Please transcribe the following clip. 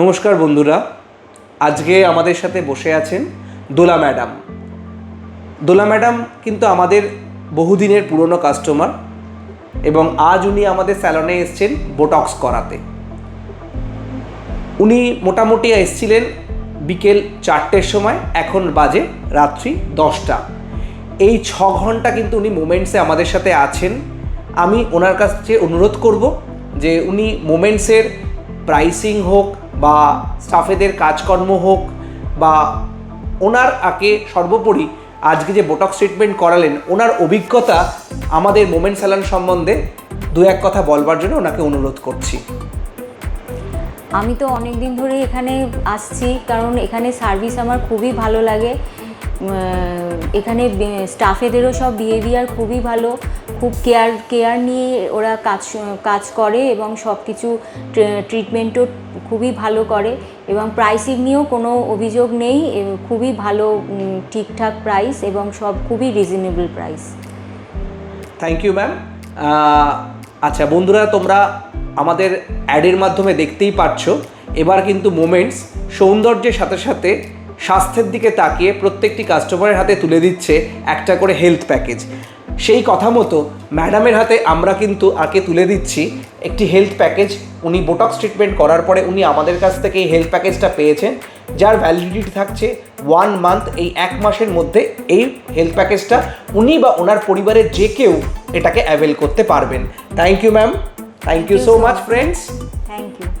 নমস্কার বন্ধুরা, আজকে আমাদের সাথে বসে আছেন দোলা ম্যাডাম। দোলা ম্যাডাম কিন্তু আমাদের বহুদিনের পুরনো কাস্টমার এবং আজ উনি আমাদের স্যালনে এসছেন বোটক্স করাতে। উনি মোটামুটি এসছিলেন বিকেল চারটের সময়, এখন বাজে রাত্রি দশটা। এই ছ ঘণ্টা কিন্তু উনি মোমেন্টসে আমাদের সাথে আছেন। আমি ওনার কাছে অনুরোধ করব যে উনি মোমেন্টসের প্রাইসিং হোক বা স্টাফেদের কাজকর্ম হোক বা ওনার আগে সর্বোপরি আজকে যে বোটক্স ট্রিটমেন্ট করালেন, ওনার অভিজ্ঞতা আমাদের মোমেন্ট স্যালান সম্বন্ধে দু এক কথা বলবার জন্য ওনাকে অনুরোধ করছি। আমি তো অনেক দিন ধরে এখানে আসছি, কারণ এখানে সার্ভিস আমার খুবই ভালো লাগে। এখানে স্টাফেদেরও সব বিহেভিয়ার খুবই ভালো। খুব কেয়ার কেয়ার নিয়ে ওরা কাজ কাজ করে এবং সব কিছু ট্রিটমেন্টও খুবই ভালো করে এবং প্রাইসিং নিয়েও কোনো অভিযোগ নেই। খুবই ভালো ঠিকঠাক প্রাইস এবং সব খুবই reasonable price thank you ma'am আচ্ছা বন্ধুরা, তোমরা আমাদের অ্যাডের মাধ্যমে দেখতেই পাচ্ছ এবার কিন্তু মোমেন্টস সৌন্দর্যের সাথে সাথে স্বাস্থ্যের দিকে তাকিয়ে প্রত্যেকটি কাস্টমারের হাতে তুলে দিচ্ছে একটা করে হেলথ প্যাকেজ সেই কথা মতো ম্যাডামের হাতে আমরা কিন্তু আগে তুলে দিচ্ছি একটি হেলথ প্যাকেজ উনি বোটক্স ট্রিটমেন্ট করার পরে উনি আমাদের কাছ থেকে এই হেলথ প্যাকেজটা পেয়েছেন। যার ভ্যালিডিটি থাকছে ওয়ান মান্থ এই এক মাসের মধ্যে এই হেলথ প্যাকেজটা উনি বা ওনার পরিবারের যে কেউ এটাকে অ্যাভেল করতে পারবেন। Thank you ma'am thank you so much friends thank you